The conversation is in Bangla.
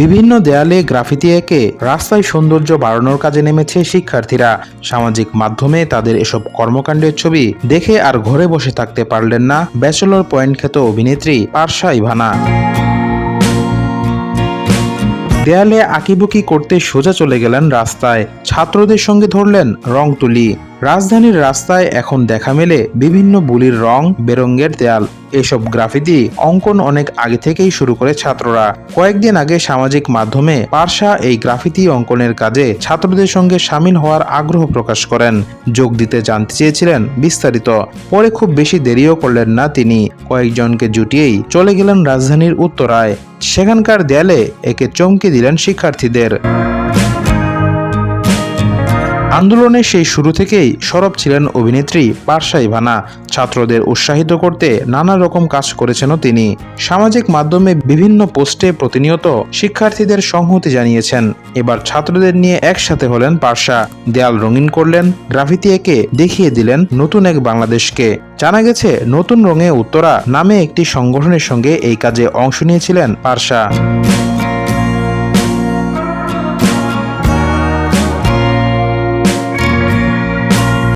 বিভিন্ন দেয়ালে গ্রাফিতি এঁকে রাস্তায় সৌন্দর্য বাড়ানোর কাজে নেমেছে শিক্ষার্থীরা। সামাজিক মাধ্যমে তাদের এসব কর্মকাণ্ডের ছবি দেখে আর ঘরে বসে থাকতে পারলেন না ব্যাচেলর পয়েন্ট খ্যাত অভিনেত্রী পার্শা ইভানা। দেয়ালে আঁকিবুকি করতে সোজা চলে গেলেন রাস্তায়। ছাত্রদের সঙ্গে ধরলেন রং তুলি রাজধানীর রাস্তায় এখন দেখা মেলে বিভিন্ন বুলির রং, বেরঙ্গের দেয়াল। এসব গ্রাফিতি অঙ্কন অনেক আগে থেকেই শুরু করে ছাত্ররা। কয়েকদিন আগে সামাজিক মাধ্যমে পার্শা এই গ্রাফিতি অঙ্কনের কাজে ছাত্রদের সঙ্গে সামিল হওয়ার আগ্রহ প্রকাশ করেন। যোগ দিতে জানতে চেয়েছিলেন বিস্তারিত। পরে খুব বেশি দেরিও করলেন না তিনি। কয়েকজনকে জুটিয়েই চলে গেলেন রাজধানীর উত্তরায়। সেখানকার দেয়ালে একে চমকে দিলেন শিক্ষার্থীদের। আন্দোলনের সেই শুরু থেকেই সরব ছিলেন অভিনেত্রী পার্শা ইভানা। ছাত্রদের উৎসাহিত করতে নানা রকম কাজ করেছেনও তিনি। সামাজিক মাধ্যমে বিভিন্ন পোস্টে প্রতিনিয়ত শিক্ষার্থীদের সংহতি জানিয়েছেন। এবার ছাত্রদের নিয়ে একসাথে হলেন পার্শা। দেয়াল রঙিন করলেন, গ্রাফিতি একে দেখিয়ে দিলেন নতুন এক বাংলাদেশকে। জানা গেছে, নতুন রঙে উত্তরা নামে একটি সংগঠনের সঙ্গে এই কাজে অংশ নিয়েছিলেন পার্শা।